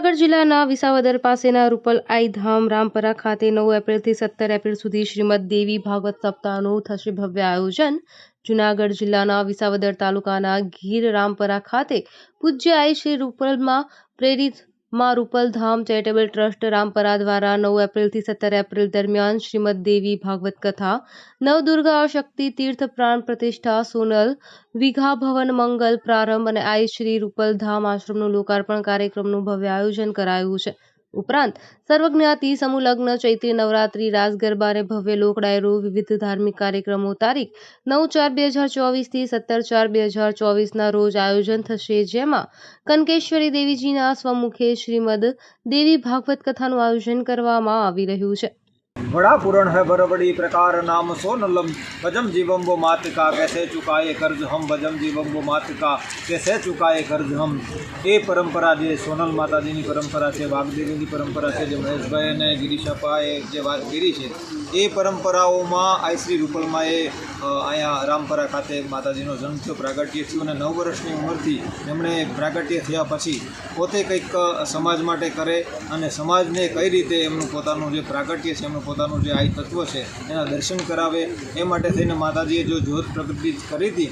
જૂનાગઢ જિલ્લાના વિસાવદર પાસેના રૂપલ આઈ ધામ રામપરા ખાતે નવ એપ્રિલથી સત્તર એપ્રિલ સુધી શ્રીમદ દેવી ભાગવત સપ્તાહનું થશે ભવ્ય આયોજન. જૂનાગઢ જિલ્લાના વિસાવદર તાલુકાના ગીર રામપરા ખાતે પૂજ્ય આઈ શ્રી રૂપલમાં પ્રેરિત માં રૂપલધામ ચેરિટેબલ ટ્રસ્ટ રામપરા દ્વારા નવ એપ્રિલથી સત્તર એપ્રિલ દરમિયાન શ્રીમદ દેવી ભાગવત કથા, નવદુર્ગા શક્તિ તીર્થ પ્રાણ પ્રતિષ્ઠા, સોનલ વિઘા ભવન મંગલ પ્રારંભ અને આઈ શ્રી રૂપલ ધામ આશ્રમનું લોકાર્પણ કાર્યક્રમનું ભવ્ય આયોજન કરાયું છે. ઉપરાંત સર્વજ્ઞાતિ સમુલગ્ન લગ્ન, ચૈત્રી, નવરાત્રી, રાસ ગરબા અને ભવ્ય લોકડાયરો, વિવિધ ધાર્મિક કાર્યક્રમો, તારીખ નવ ચાર બે હજાર ચોવીસથી સત્તર ચાર બે હજાર ચોવીસના રોજ આયોજન થશે, જેમાં કનકેશ્વરી દેવીજીના સ્વમુખે શ્રીમદ દેવી ભાગવત કથાનું આયોજન કરવામાં આવી રહ્યું છે. बड़ा पूर्ण है बड़बड़ी प्रकार नाम सोनलम भजम जीवम वो मात का कैसे चुकाए कर्ज हम भजम जीवम वो मात का कैसे चुकाए कर्ज हम એ પરંપરા જે સોનલ માતાજીની પરંપરા છે વાઘદેવીની પરંપરા છે જે મહેશભાઈ અને ગિરીશાપાએ જે વાત કરી છે એ પરંપરાઓમાં આઈ શ્રી રૂપલમાએ અહીંયા રામપરા ખાતે માતાજીનો જન્મ થયો પ્રાગટ્ય થયું અને નવ વર્ષની ઉંમરથી એમણે પ્રાગટ્ય થયા પછી પોતે કંઈક સમાજ માટે કરે અને સમાજને કઈ રીતે એમનું પોતાનું જે પ્રાગટ્ય છે, એમનું પોતાનું જે આઈ તત્વ છે, એના દર્શન કરાવે, એ માટે થઈને માતાજીએ જો જ્યોત પ્રગતિ કરી હતી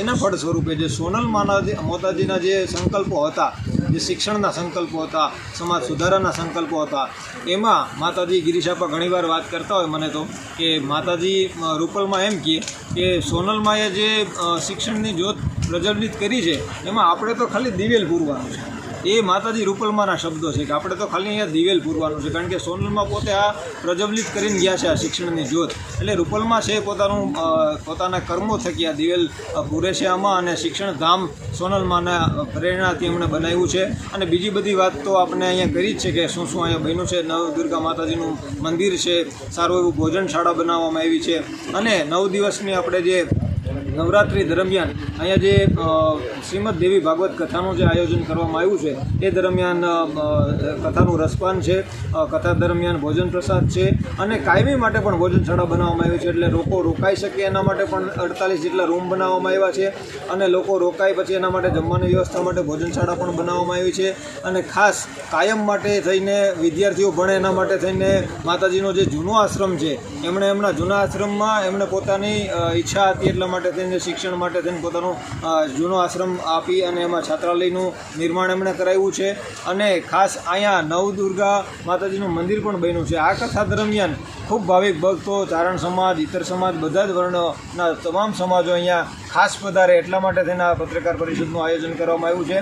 એના ફળ સ્વરૂપે જે સોનલ માનાજી માતાજીના જે સંકલ્પો હતા, જે શિક્ષણના સંકલ્પો હતા, સમાજ સુધારાના સંકલ્પો હતા, એમાં માતાજી ગિરીશાપા ઘણીવાર વાત કરતા હોય મને તો, કે માતાજી રૂપલમાં એમ કહે કે સોનલમાએ જે શિક્ષણની જ્યોત પ્રજ્વલિત કરી છે, એમાં આપણે તો ખાલી દિવેલ પૂરવાનું છે. એ માતાજી રૂપલમાના શબ્દો છે કે આપણે તો ખાલી અહીંયા દિવેલ પૂરવાનું છે. કારણ કે સોનલમાં પોતે આ પ્રજ્વલિત કરીને ગયા છે આ શિક્ષણની જ્યોત. એટલે રૂપલમાં છે પોતાનું પોતાના કર્મો થકી આ દિવેલ પૂરે છે આમાં અને શિક્ષણ ધામ સોનલમાંના પ્રેરણાથી એમણે બનાવ્યું છે. અને બીજી બધી વાત તો આપણે અહીંયા કરી જ છે કે શું શું અહીંયા બન્યું છે. નવ દુર્ગા માતાજીનું મંદિર છે. સારું એવું ભોજનશાળા બનાવવામાં આવી છે. અને નવ દિવસની આપણે જે નવરાત્રિ દરમિયાન અહીંયા જે શ્રીમદ દેવી ભાગવત કથાનું જે આયોજન કરવામાં આવ્યું છે, એ દરમિયાન કથાનું રસપાન છે કથા દરમિયાન ભોજન પ્રસાદ છે, અને કાયમી માટે પણ ભોજનશાળા બનાવવામાં આવી છે, એટલે લોકો રોકાઈ શકે એના માટે પણ અડતાલીસ જેટલા રૂમ બનાવવામાં આવ્યા છે, અને લોકો રોકાય પછી એના માટે જમવાની વ્યવસ્થા માટે ભોજનશાળા પણ બનાવવામાં આવી છે, અને ખાસ કાયમ માટે થઈને વિદ્યાર્થીઓ ભણે એના માટે થઈને માતાજીનો જે જૂનો આશ્રમ છે, એમણે એમના જૂના આશ્રમમાં એમણે પોતાની ઈચ્છા હતી એટલા માટે થઈને શિક્ષણ માટે થઈને પોતાનો જૂનો આશ્રમ આપી અને એમાં છાત્રાલયનું નિર્માણ એમણે કરાવ્યું છે. અને ખાસ અહીંયા નવદુર્ગા માતાજીનું મંદિર પણ બન્યું છે. આ કથા દરમિયાન ખૂબ ભાવિક ભક્તો, ચારણ સમાજ, ઇતર સમાજ, બધા જ વર્ણના તમામ સમાજો અહીંયા ખાસ વધારે એટલા માટે થઈને આ પત્રકાર પરિષદનું આયોજન કરવામાં આવ્યું છે.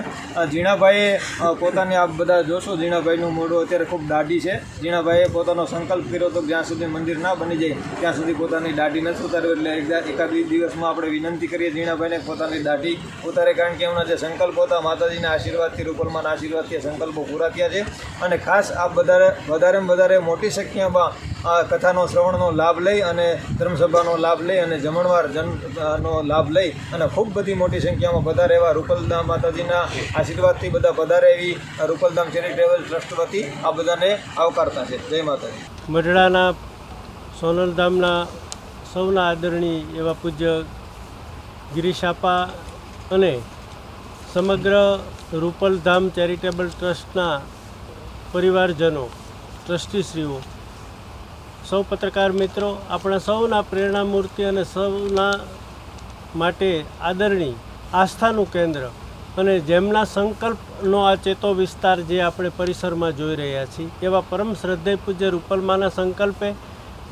ઝીણાભાઈએ પોતાની આપ બધા જોશો, ઝીણાભાઈનું મોઢું અત્યારે ખૂબ દાઢી છે. ઝીણાભાઈએ પોતાનો સંકલ્પ કર્યો હતો જ્યાં સુધી મંદિર ના બની જાય, ત્યાં સુધી પોતાની દાઢી નથી ઉતારવી એટલે એકદા- દિવસમાં આપણે વિનંતી કરીએ ઝીણાભાઈને પોતાની દાઢી ઉતારે કારણ કે એમના જે સંકલ્પો હતા, માતાજીના આશીર્વાદથી, રૂપલમાના આશીર્વાદથી સંકલ્પો પૂરા થયા છે. અને ખાસ આપ વધારે વધારેમાં વધારે મોટી સંખ્યામાં આ કથાનો શ્રવણનો લાભ લઈ અને ધર્મસભાનો લાભ લઈ અને જમણવાર જનનો લાભ લઈ અને ખૂબ બધી મોટી સંખ્યામાં વધારે એવા રૂપલધામ માતાજીના આશીર્વાદથી બધા વધારે એવી રૂપલધામ ચેરિટેબલ ટ્રસ્ટ વતી આ બધાને આવકારતા છે. જય માતાજી. મઢડાના સોનલધામના સૌના આદરણીય એવા પૂજ્ય ગિરીશાપા અને સમગ્ર રૂપલધામ ચેરિટેબલ ટ્રસ્ટના પરિવારજનો, ટ્રસ્ટીશ્રીઓ સૌ પત્રકાર મિત્રો, આપણા સૌના પ્રેરણામૂર્તિ અને સૌના માટે આદરણીય આસ્થાનું કેન્દ્ર અને જેમના સંકલ્પનો આ ચેતો વિસ્તાર જે આપણે પરિસરમાં જોઈ રહ્યા છીએ, એવા પરમ શ્રદ્ધેય પૂજ્ય રૂપલમાના સંકલ્પે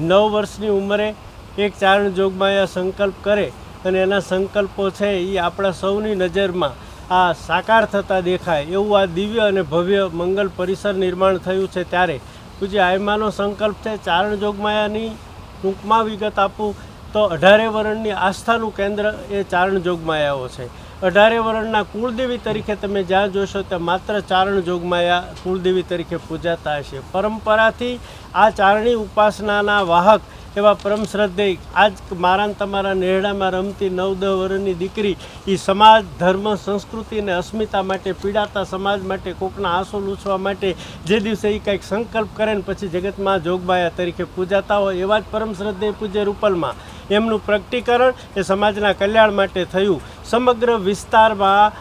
નવ વર્ષની ઉંમરે એક ચારણ જોગમાં સંકલ્પ કરે અને એના સંકલ્પો છે એ આપણા સૌની નજરમાં આ સાકાર થતા દેખાય, એવું આ દિવ્ય અને ભવ્ય મંગલ પરિસર નિર્માણ થયું છે ત્યારે પૂજ્ય આયમાનો સંકલ્પ છે, ચારણ જોગમાયાની ટૂંકમાં વિગત આપું, તો અઢારે વર્ણની આસ્થાનું કેન્દ્ર એ ચારણ જોગમાયાઓ છે. અઢારે વર્ણના કુળદેવી તરીકે તમે જ્યાં જોશો, ત્યાં માત્ર ચારણ જોગમાયા કુળદેવી તરીકે પૂજાતા હશે. પરંપરાથી આ ચારણી ઉપાસનાના વાહક એવા પરમ શ્રદ્ધેય, આજ મારા તમારા નેહડામાં રમતી નવ દહ વર્ષની દીકરી એ સમાજ, ધર્મ, સંસ્કૃતિ અને અસ્મિતા માટે, પીડાતા સમાજ માટે, કોકના આંસુ લૂછવા માટે, જે દિવસે એ કંઈક સંકલ્પ કરે ને પછી જગતમાં જોગબાયા તરીકે પૂજાતા હોય, એવા જ પરમ શ્રદ્ધેય પૂજ્ય રૂપલમાં. એમનું પ્રગટીકરણ એ સમાજના કલ્યાણ માટે થયું. સમગ્ર વિસ્તારમાં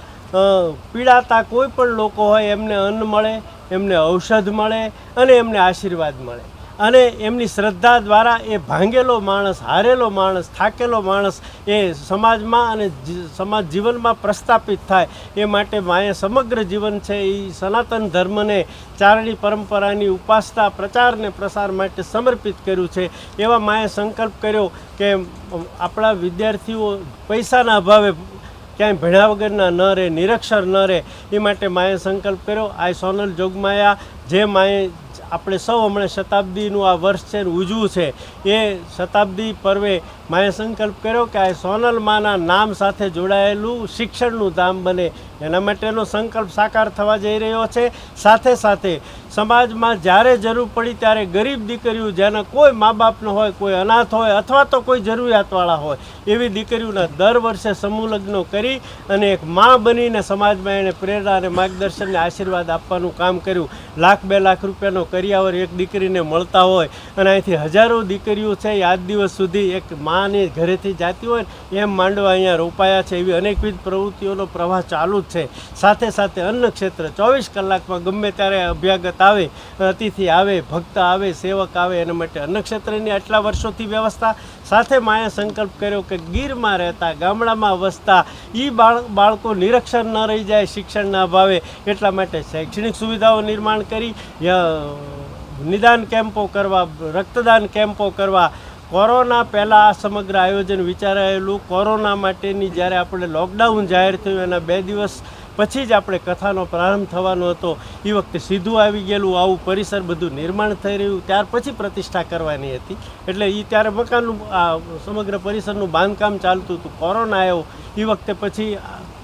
પીડાતા કોઈ પણ લોકો હોય, એમને અન્ન મળે, એમને ઔષધ મળે અને એમને આશીર્વાદ મળે. અને એમની શ્રદ્ધા દ્વારા એ ભાંગેલો માણસ, હારેલો માણસ, થાકેલો માણસ એ સમાજમાં અને સમાજ જીવનમાં પ્રસ્થાપિત થાય. એ માટે માએ સમગ્ર જીવન છે એ સનાતન ધર્મને ચારણી પરંપરાની ઉપાસના પ્રચારને પ્રસાર માટે સમર્પિત કર્યું છે. એવા માએ સંકલ્પ કર્યો કે આપણા વિદ્યાર્થીઓ પૈસાના અભાવે ક્યાંય ભણ્યા વગરના ન રહે, નિરક્ષર ન રહે. એ માટે માએ સંકલ્પ કર્યો આ સોનલ જોગમાયા, જે માએ આપણે સૌ હમણાં શતાબ્દીનું આ વર્ષ છે ને ઉજવું છે. એ શતાબ્દી પર્વે માએ સંકલ્પ કર્યો કે આ સોનલ માના નામ સાથે જોડાયેલું શિક્ષણનું ધામ બને. એના માટેનો સંકલ્પ સાકાર થવા જઈ રહ્યો છે. સાથે સાથે સમાજમાં જ્યારે જરૂર પડી ત્યારે ગરીબ દીકરીઓ જેના કોઈ મા બાપનો હોય, કોઈ અનાથ હોય અથવા તો કોઈ જરૂરિયાતવાળા હોય, એવી દીકરીઓના દર વર્ષે સમૂહ લગ્નો કરી અને એક મા બનીને સમાજમાં એણે પ્રેરણા અને માર્ગદર્શનને આશીર્વાદ આપવાનું કામ કર્યું. લાખ બે લાખ રૂપિયાનો કરિયાવર એક દીકરીને મળતા હોય અને અહીંથી હજારો દીકરીઓ છે એ આજ દિવસ સુધી એક માની ઘરેથી જાતી હોય એમ માંડવા અહીંયા રોપાયા છે. એવી અનેકવિધ પ્રવૃત્તિઓનો પ્રવાહ ચાલુ જ છે. સાથે સાથે અન્ન ક્ષેત્ર ચોવીસ કલાકમાં ગમે ત્યારે અભ્યાગત આવે, અતિથિ આવે, ભક્ત આવે, સેવક આવે, એના માટે અન્ન ક્ષેત્રની આટલા વર્ષોથી વ્યવસ્થા. સાથે માયા સંકલ્પ કર્યો કે ગીરમાં રહેતા, ગામડામાં વસતા એ બાળ, બાળકો નિરક્ષર ન રહી જાય શિક્ષણના અભાવે એટલા માટે શૈક્ષણિક સુવિધાઓ નિર્માણ કરી નિદાન કેમ્પો કરવા, રક્તદાન કેમ્પો કરવા કોરોના પહેલાં આ સમગ્ર આયોજન વિચારાયેલું. કોરોના માટેની જ્યારે આપણે લોકડાઉન જાહેર થયું, એના બે દિવસ પછી જ આપણે કથાનો પ્રારંભ થવાનો હતો. એ વખતે સીધું આવી ગયેલું, આવું પરિસર બધું નિર્માણ થઈ રહ્યું. ત્યાર પછી પ્રતિષ્ઠા કરવાની હતી. એટલે એ ત્યારે મકાનનું, આ સમગ્ર પરિસરનું બાંધકામ ચાલતું હતું. કોરોના આવ્યો એ વખતે પછી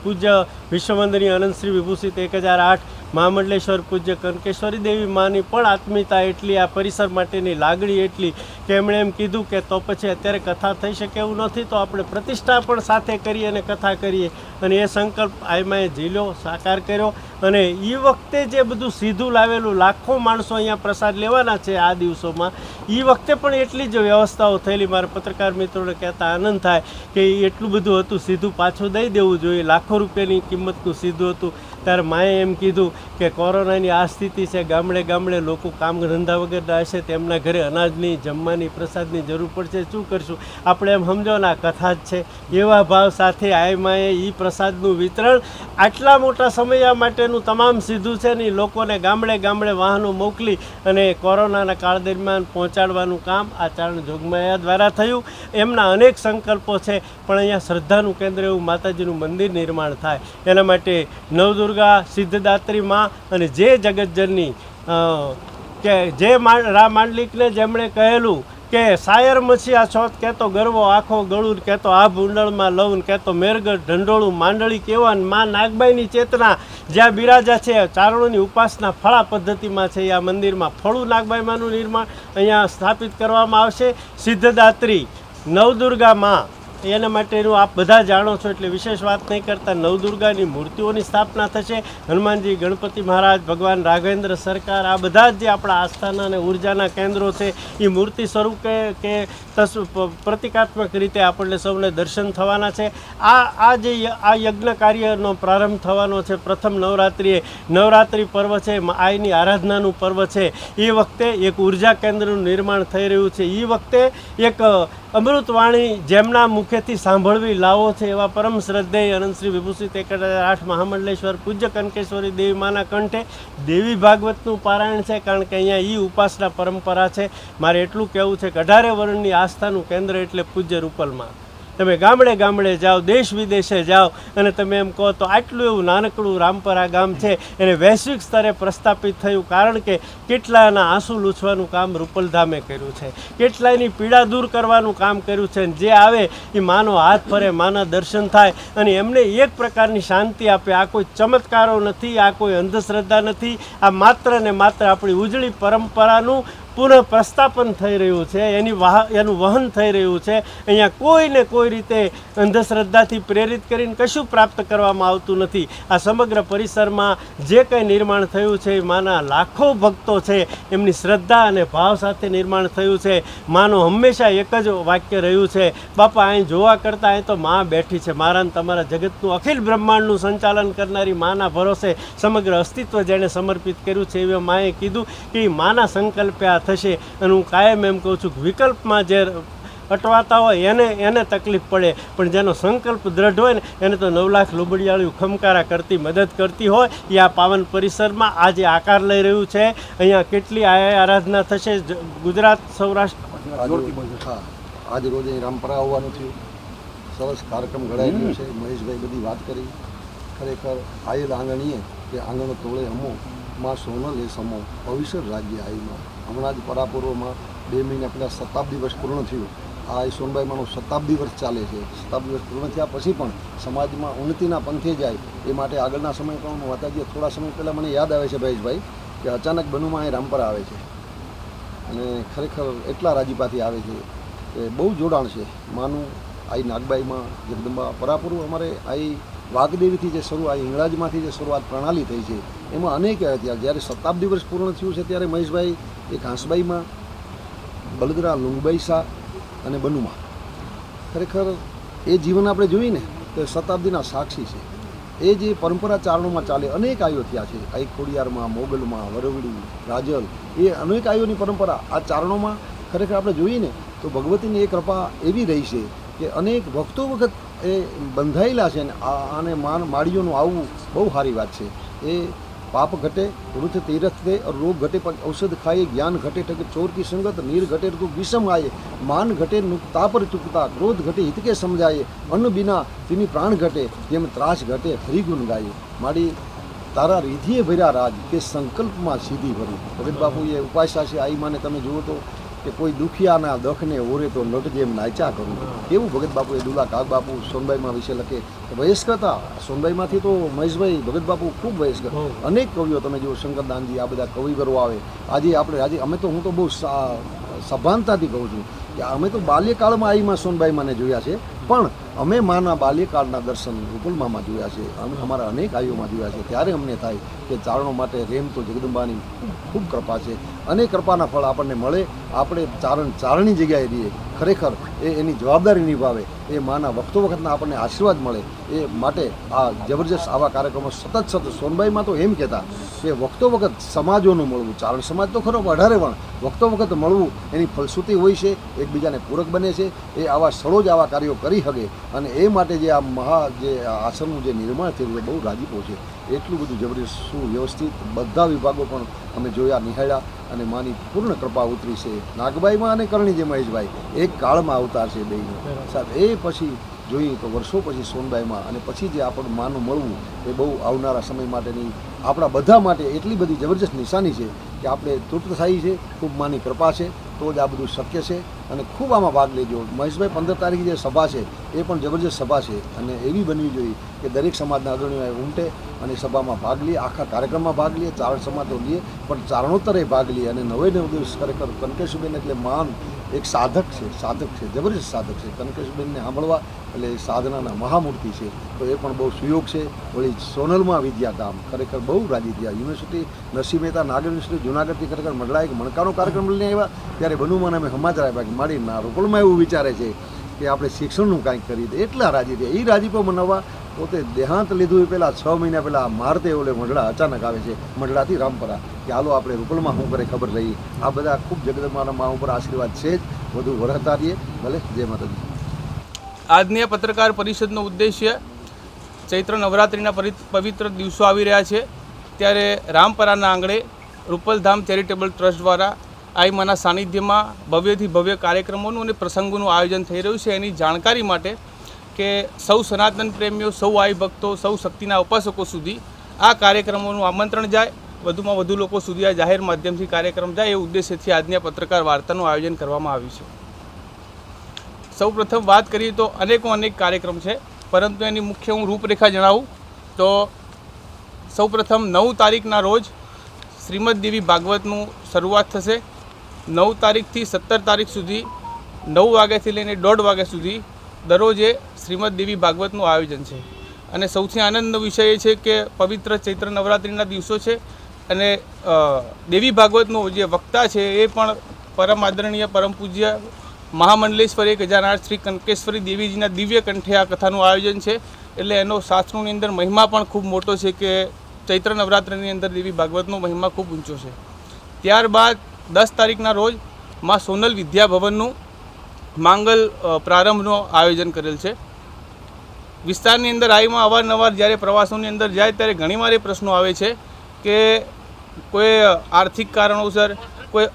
પૂજ્ય વિશ્વવંદનીય અનંતશ્રી વિભૂષિત એક હજાર આઠ મહામંડલેશ્વર પૂજ્ય કનકેશ્વરી દેવી માની પણ આત્મીયતા એટલી, આ પરિસર માટેની લાગણી એટલી કે એમણે એમ કીધું કે તો પછી અત્યારે કથા થઈ શકે એવું નથી, તો આપણે પ્રતિષ્ઠા પણ સાથે કરીએ અને કથા કરીએ. અને એ સંકલ્પ આયમાએ ઝીલ્યો, સાકાર કર્યો. અને એ વખતે જે બધું સીધું લાવેલું, લાખો માણસો અહીંયા પ્રસાદ લેવાના છે આ દિવસોમાં એ વખતે પણ એટલી જ વ્યવસ્થાઓ થયેલી. મારા પત્રકાર મિત્રોને કહેતા આનંદ થાય કે એટલું બધું હતું, સીધું પાછું દઈ દેવું જોઈએ. લાખો રૂપિયાની કિંમતનું સીધું હતું. ત્યારે માએ એમ કીધું કે કોરોનાની આ સ્થિતિ છે, ગામડે ગામડે લોકો કામ ધંધા વગરના હશે તેમના ઘરે અનાજની, જમવાની, પ્રસાદની જરૂર પડશે. શું કરશું? આપણે એમ સમજો ને આ કથા જ છે. એવા ભાવ સાથે આયમાએ એ પ્રસાદનું વિતરણ આટલા મોટા સમય માટેનું તમામ સીધું છે ને લોકોને ગામડે ગામડે વાહનો મોકલી અને કોરોનાના કાળ દરમિયાન પહોંચાડવાનું કામ આ ચારણ જોગમાયા દ્વારા થયું. એમના અનેક સંકલ્પો છે, પણ અહીંયા શ્રદ્ધાનું કેન્દ્ર એવું માતાજીનું મંદિર નિર્માણ થાય. એના માટે નવદુર્ગા સિદ્ધદાત્રી માં અને જે જગતજનની કે જે રામ માંડલિકને જેમણે કહેલું કે સાયર મસીહા છોત કહેતો ગરવો આખો ગળું કહેતો આભ ઉંડળમાં લવન કહેતો મેરગઢ, ઢંઢોળું, માંડળી કેવાનમાં નાગબાઈની ચેતના જ્યાં બિરાજા છે, ચારણોની ઉપાસના ફળા પદ્ધતિમાં છે આ મંદિરમાં ફળું નાગબાઈમાંનું નિર્માણ અહીંયા સ્થાપિત કરવામાં આવશે. સિદ્ધદાત્રી નવદુર્ગા માં એના માટેનું આપ બધા જાણો છો એટલે વિશેષ વાત નહીં કરતા, નવદુર્ગાની મૂર્તિઓની સ્થાપના થશે. હનુમાનજી, ગણપતિ મહારાજ, ભગવાન રાઘવેન્દ્ર સરકાર, આ બધા જ જે આપણા આસ્થાના અને ઉર્જાના કેન્દ્રો છે, એ મૂર્તિ સ્વરૂપે કે તસ પ્રતિકાત્મક રીતે આપણને સૌને દર્શન થવાના છે. આ આ જે આ યજ્ઞ કાર્યનો પ્રારંભ થવાનો છે, પ્રથમ નવરાત્રિએ. નવરાત્રિ પર્વ છે આઈની આરાધનાનું પર્વ છે. એ વખતે એક ઊર્જા કેન્દ્રનું નિર્માણ થઈ રહ્યું છે. એ વખતે એક અમૃતવાણી જેમના મુખેથી સાંભળવી લાવો છે એવા પરમ શ્રદ્ધેય અનંતશ્રી વિભૂષિત એક આઠ મહામંડલેશ્વર પૂજ્ય કનકેશ્વરી દેવી માના કંઠે દેવી ભાગવતનું પારાયણ છે કારણ કે અહીંયા ઈ ઉપાસના પરંપરા છે. મારે એટલું કહેવું છે કે અઢારે વર્ણની આસ્થાનું કેન્દ્ર એટલે પૂજ્ય રૂપલમાં. તમે ગામડે ગામડે જાઓ, દેશ વિદેશે જાઓ અને તમે એમ કહો તો આટલું એવું નાનકડું રામપરા ગામ છે, એને વૈશ્વિક સ્તરે પ્રસ્થાપિત થયું કારણ કે કેટલાના આંસુ લૂછવાનું કામ રૂપલધામે કર્યું છે. કેટલાયની પીડા દૂર કરવાનું કામ કર્યું છે અને જે આવે એ માનો હાથ ફરે, માના દર્શન થાય અને એમને એક પ્રકારની શાંતિ આપે. આ કોઈ ચમત્કારો નથી, આ કોઈ અંધશ્રદ્ધા નથી, આ માત્ર ને માત્ર આપણી ઉજળી પરંપરાનું પુનઃ પ્રસ્થાપન થઈ રહ્યું છે, એની વાહ, એનું વહન થઈ રહ્યું છે. અહીંયા કોઈને કોઈ રીતે અંધશ્રદ્ધાથી પ્રેરિત કરીને કશું પ્રાપ્ત કરવામાં આવતું નથી. આ સમગ્ર પરિસરમાં જે કંઈ નિર્માણ થયું છે, એ માના લાખો ભક્તો છે. એમની શ્રદ્ધા અને ભાવ સાથે નિર્માણ થયું છે. માનું હંમેશા એક જ વાક્ય રહ્યું છે, બાપા, અહીં જોવા કરતાં અહીં તો માં બેઠી છે. મારાને તમારા જગતનું અખિલ બ્રહ્માંડનું સંચાલન કરનારી માના ભરોસે સમગ્ર અસ્તિત્વ જેણે સમર્પિત કર્યું છે. એવી માએ કીધું કે માના સંકલ્પે આ થશે અને હું કાયમ એમ કહું છું કે વિકલ્પમાં જે અટવાતા હોય એને એને તકલીફ પડે. પણ જેનો સંકલ્પ દ્રઢ હોય ને, એને તો નવ લાખ લુબડિયાળીઓ ખમકારા કરતી મદદ કરતી હોય. એ આ પાવન પરિસરમાં આજે આકાર લઈ રહ્યું છે. અહીંયા કેટલી આરાધના થશે? ગુજરાત, સૌરાષ્ટ્ર? આજે રોજ રામપરા આવવાનું થયું. સરસ કાર્યક્રમ ઘડાઈ ગયો છે. મહેશભાઈ બધી વાત કરી. ખરેખર આયેલ આંગણીએ કે આંગણો તોળે અમો, માં સોનલ સમો ભવિષ્ય રાજ્ય આઈમાં હમણાં જ પરાપૂર્વમાં બે મહિના પહેલાં શતાબ્દી વર્ષ પૂર્ણ થયું. આ એ સોનભાઈમાંનું શતાબ્દી વર્ષ ચાલે છે. શતાબ્દી વર્ષ પૂર્ણ થયા પછી પણ સમાજમાં ઉન્નતિના પંથે જાય એ માટે આગળના સમય પણ માતાજીએ થોડા સમય પહેલાં મને યાદ આવે છે મહેશભાઈ કે અચાનક બનુમાં અહીં રામપરા આવે છે. અને ખરેખર એટલા રાજીપાથી આવે છે કે બહુ જોડાણ છે. માનું આઈ નાગબાઈમાં, જગદંબા, પરાપૂર્વ અમારે આઈ વાઘદેવીથી જે શરૂઆત હિંગળાજમાંથી જે શરૂઆત પ્રણાલી થઈ છે એમાં અનેક ત્યાં. જ્યારે શતાબ્દી વર્ષ પૂર્ણ થયું છે ત્યારે મહેશભાઈ, એ હાંસબાઈમાં બલદરા લુંગબાઈ શાહ અને બનુમાં. ખરેખર એ જીવન આપણે જોઈએ ને તો શતાબ્દીના સાક્ષી છે. એ જે પરંપરા ચારણોમાં ચાલે, અનેક આયો થયા છે. આઈ ખોડિયારમાં, મોગલમાં, વરવડી, રાજલ, એ અનેક આયોની પરંપરા આ ચારણોમાં ખરેખર આપણે જોઈએ તો ભગવતીની એ કૃપા એવી રહી છે કે અનેક વખતો વખત એ બંધાયેલા છે ને આ આને માન, માળીઓનું આવવું બહુ સારી વાત છે. એ पाप घटे रुथ तीरथ दे और रोग घटे पर औषध खाए ज्ञान घटे ठगे चोर की संगत नीर घटे ऋतु विषम आए मान घटे ताप चुकता क्रोध घटे हित के समझाए अन्न बिना तिनी પ્રાણ ઘટે જેમ ત્રાસ ઘટે હરિગુણ ગાય મારી તારા રીધિએ ભર્યા રાજ કે સંકલ્પમાં સીધી ભરી ભગત બાપુએ ઉપાસા છે આઈ માને તમે જુઓ તો કે કોઈ દુખિયાના દખને ઓરે તો નટ જેમ નાચ્યા કરું. એવું ભગત બાપુએ દુલા કાગ બાપુ સોનબાઈમાં વિશે લખે? વયસ્ક હતા. સોનબાઈમાંથી તો મહેશભાઈ ભગત બાપુ ખૂબ વયસ્ક. અનેક કવિઓ તમે જુઓ શંકરદાનજી આ બધા કવિગરો આવે. આજે આપણે આજે અમે તો હું તો બહુ સભાનતાથી કહું છું કે અમે તો બાલ્યકાળમાં આઈમાં સોનબાઈ મને જોયા છે. પણ અમે માના બાલ્યકાળના દર્શન રૂપલમામાં જોયા છે. અમે અમારા અનેક આયુમાં જોયા છે. ત્યારે અમને થાય કે ચારણો માટે રેમ તો જગદંબાની ખૂબ કૃપા છે. અને કૃપાના ફળ આપણને મળે. આપણે ચારણ ચારણની જગ્યાએ રહીએ. ખરેખર એ એની જવાબદારી નિભાવે, એ માના વખતો વખતના આપણને આશીર્વાદ મળે, એ માટે આ જબરજસ્ત આવા કાર્યક્રમો સતત સતત સોનબાઈમાં તો એમ કહેતા કે વખતો વખત સમાજોનું મળવું, ચારણ સમાજ તો ખરો અઢારે પણ વખતો વખત મળવું, એની ફલશ્રુતિ હોય છે, એકબીજાને પૂરક બને છે, એ આવા સ્થળો જ આવા કાર્યો કરી શકે અને એ માટે જે આ મહા, જે આશ્રમનું જે નિર્માણ થયું એ બહુ રાજીપો છે. એટલું બધું જબરજસ્ત સુવ્યવસ્થિત. બધા વિભાગો પણ અમે જોયા નિહાળ્યા અને માની પૂર્ણ કૃપા ઉતરી છે. નાગબાઈમાં અને કરણી જે મહેશભાઈ એક કાળમાં અવતાર છે બેયનો. સાહેબ એ પછી જોઈએ તો વર્ષો પછી સોનબાઈમાં અને પછી જે આપણું માનું મળવું એ બહુ આવનારા સમય માટેની આપણા બધા માટે એટલી બધી જબરજસ્ત નિશાની છે કે આપણે તૃપ્તશાહી છે ખૂબ માની કૃપા છે તો જ આ બધું શક્ય છે. અને ખૂબ આમાં ભાગ લેજો. મહેશભાઈ, પંદર તારીખે જે સભા છે, એ પણ જબરજસ્ત સભા છે અને એવી બનવી જોઈએ કે દરેક સમાજના અગ્રણીઓએ ઉમટે અને સભામાં ભાગ લે, આખા કાર્યક્રમમાં ભાગ લે, ચારણ સમાજ તો લે, પણ ચારણોત્તરે ભાગ લે અને નવે નવ દિવસ ખરેખર કનકેશુબેન એટલે માન એક સાધક છે સાધક છે, જબરજસ્ત સાધક છે. કનકેશબેનને સાંભળવા એટલે સાધનાના મહામૂર્તિ છે. તો એ પણ બહુ સુયોગ છે. વળી સોનલમાં વિદ્યાધામ, ખરેખર બહુ રાજી થયા. યુનિવર્સિટી નરસિંહ મહેતા, નાગર યુનિવર્સિટી જુનાગઢથી ખરેખર મંડળા એક મણકાનો કાર્યક્રમ લઈને આવ્યા. ત્યારે બનુમાં અમે સમાચાર આપ્યા કે મારી ના રોકડમાં એવું વિચારે છે કે આપણે શિક્ષણનું કાંઈક કરી દે એટલા રાજી થયા. એ રાજીપો મનાવવા પોતે દેહાંત લીધું એ પહેલાં છ મહિના પહેલાં મારતે ઓલે મંડળા અચાનક આવે છે. મંડળાથી રામપરા. કે હાલો આપણે રૂપલમાં હું કરે ખબર રહી આ બધા ખૂબ જગદમાના મા ઉપર આશીર્વાદ છે જ. વધુ વરહતા રહીએ. ભલે. જય માતાજી. આજની આ પત્રકાર પરિષદનો ઉદ્દેશ્ય ચૈત્ર નવરાત્રિના પવિત્ર દિવસો આવી રહ્યા છે. ત્યારે રામપરાના આંગણે રૂપલધામ ચેરિટેબલ ટ્રસ્ટ દ્વારા આઈમાના સાનિધ્યમાં ભવ્યથી ભવ્ય કાર્યક્રમોનું અને પ્રસંગોનું આયોજન થઈ રહ્યું છે. એની જાણકારી માટે કે સૌ સનાતન પ્રેમીઓ, સૌ આઈ ભક્તો, સૌ શક્તિના ઉપાસકો સુધી આ કાર્યક્રમોનું આમંત્રણ જાય, વધુમાં વધુ લોકો સુધી આ જાહેર માધ્યમથી કાર્યક્રમ જાય, એ ઉદ્દેશ્યથી આજની પત્રકાર વાર્તાનું આયોજન કરવામાં આવ્યું છે. સૌપ્રથમ વાત કરીએ તો અનેકો અનેક કાર્યક્રમ છે, પરંતુ એની મુખ્ય હું રૂપરેખા જણાવું તો સૌ પ્રથમ નવ તારીખના રોજ શ્રીમદ દેવી ભાગવતનું શરૂઆત થશે. નવ તારીખથી સત્તર તારીખ સુધી નવ વાગ્યાથી લઈને દોઢ વાગ્યા સુધી દરરોજે શ્રીમદ દેવી ભાગવતનું આયોજન છે. અને સૌથી આનંદનો વિષય એ છે કે પવિત્ર ચૈત્ર નવરાત્રિના દિવસો છે અને દેવી ભાગવતનો જે વક્તા છે એ પણ પરમ આદરણીય, પરમ પૂજ્ય મહામંડલેશ્વરી ગજાનાથ શ્રી કંકેશ્વરી દેવીજીના દિવ્ય કંઠે આ કથાનું આયોજન છે. એટલે એનો શાસ્ત્રોની અંદર મહિમા પણ ખૂબ મોટો છે કે ચૈત્ર નવરાત્રિની અંદર દેવી ભાગવતનો મહિમા ખૂબ ઊંચો છે. ત્યારબાદ દસ તારીખના રોજમાં સોનલ વિદ્યાભવનનું માંગલ પ્રારંભનું આયોજન કરેલ છે. વિસ્તારની અંદર આઈમાં અવારનવાર જ્યારે પ્રવાસોની અંદર જાય ત્યારે ઘણીવાર એ પ્રશ્નો આવે છે કે કોઈ આર્થિક કારણોસર, કોઈ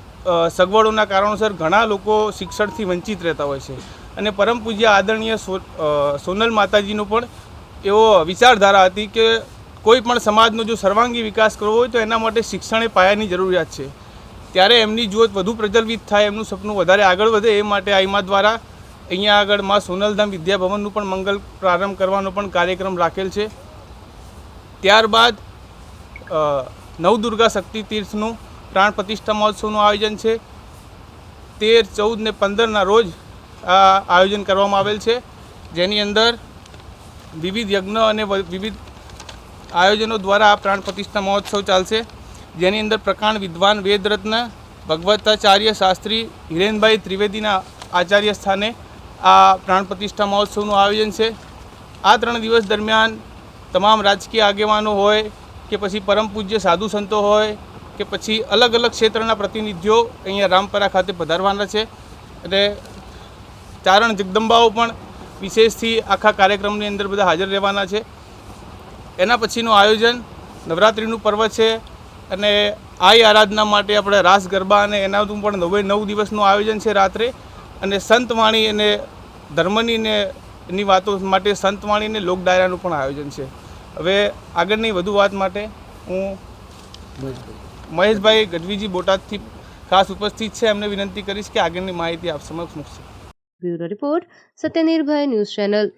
સગવડોના કારણોસર ઘણા લોકો શિક્ષણથી વંચિત રહેતા હોય છે. અને પરમ પૂજ્ય આદરણીય સોનલ માતાજીનો પણ એવો વિચારધારા હતી કે કોઈ પણ સમાજનો જો સર્વાંગી વિકાસ કરવો હોય તો એના માટે શિક્ષણ એ પાયાની જરૂરિયાત છે. ત્યારે એમની જ્યોત વધુ પ્રજ્વલિત થાય, એમનું સપનું વધારે આગળ વધે એ માટે આઈમા દ્વારા અહીંયા આગળમાં સોનલધામ વિદ્યાભવનનું પણ મંગલ પ્રારંભ કરવાનો પણ કાર્યક્રમ રાખેલ છે. ત્યારબાદ નવદુર્ગા શક્તિ તીર્થનું પ્રાણ પ્રતિષ્ઠા મહોત્સવનું આયોજન છે. તેર, ચૌદ ને પંદરના રોજ આ આયોજન કરવામાં આવેલ છે. જેની અંદર વિવિધ યજ્ઞ અને વિવિધ આયોજનો દ્વારા આ પ્રાણ પ્રતિષ્ઠા મહોત્સવ ચાલશે. જેની અંદર પ્રકાંડ વિદ્વાન વેદરત્ન, ભગવતાચાર્ય શાસ્ત્રી હિરેનભાઈ ત્રિવેદીના આચાર્ય સ્થાને આ પ્રાણ પ્રતિષ્ઠા મહોત્સવનું આયોજન છે. આ ત્રણ દિવસ દરમિયાન તમામ રાજકીય આગેવાનો હોય કે પછી પરમ પૂજ્ય સાધુ સંતો હોય કે પછી અલગ અલગ ક્ષેત્રના પ્રતિનિધિઓ અહીંયા રામપરા ખાતે પધારવાના છે. અને ચારણ જગદંબાઓ પણ વિશેષથી આખા કાર્યક્રમની અંદર બધા હાજર રહેવાના છે. એના પછીનું આયોજન નવરાત્રિનું પર્વ છે અને આઈ આરાધના માટે આપણે રાસ ગરબા અને એનાનું પણ નવે નવ દિવસનું આયોજન છે રાત્રે. અને સંતવાણી અને ધર્મની ને એની વાતો માટે સંતવાણીને લોક ડાયરાનું પણ આયોજન છે. હવે આગળની વધુ વાત માટે હું મહેશભાઈ ગઢવીજી બોટાદથી ખાસ ઉપસ્થિત છે. એમને વિનંતી કરીશ કે આગળની માહિતી આપ સમક્ષ મૂકશે. Bureau report Satyanirbhay news channel.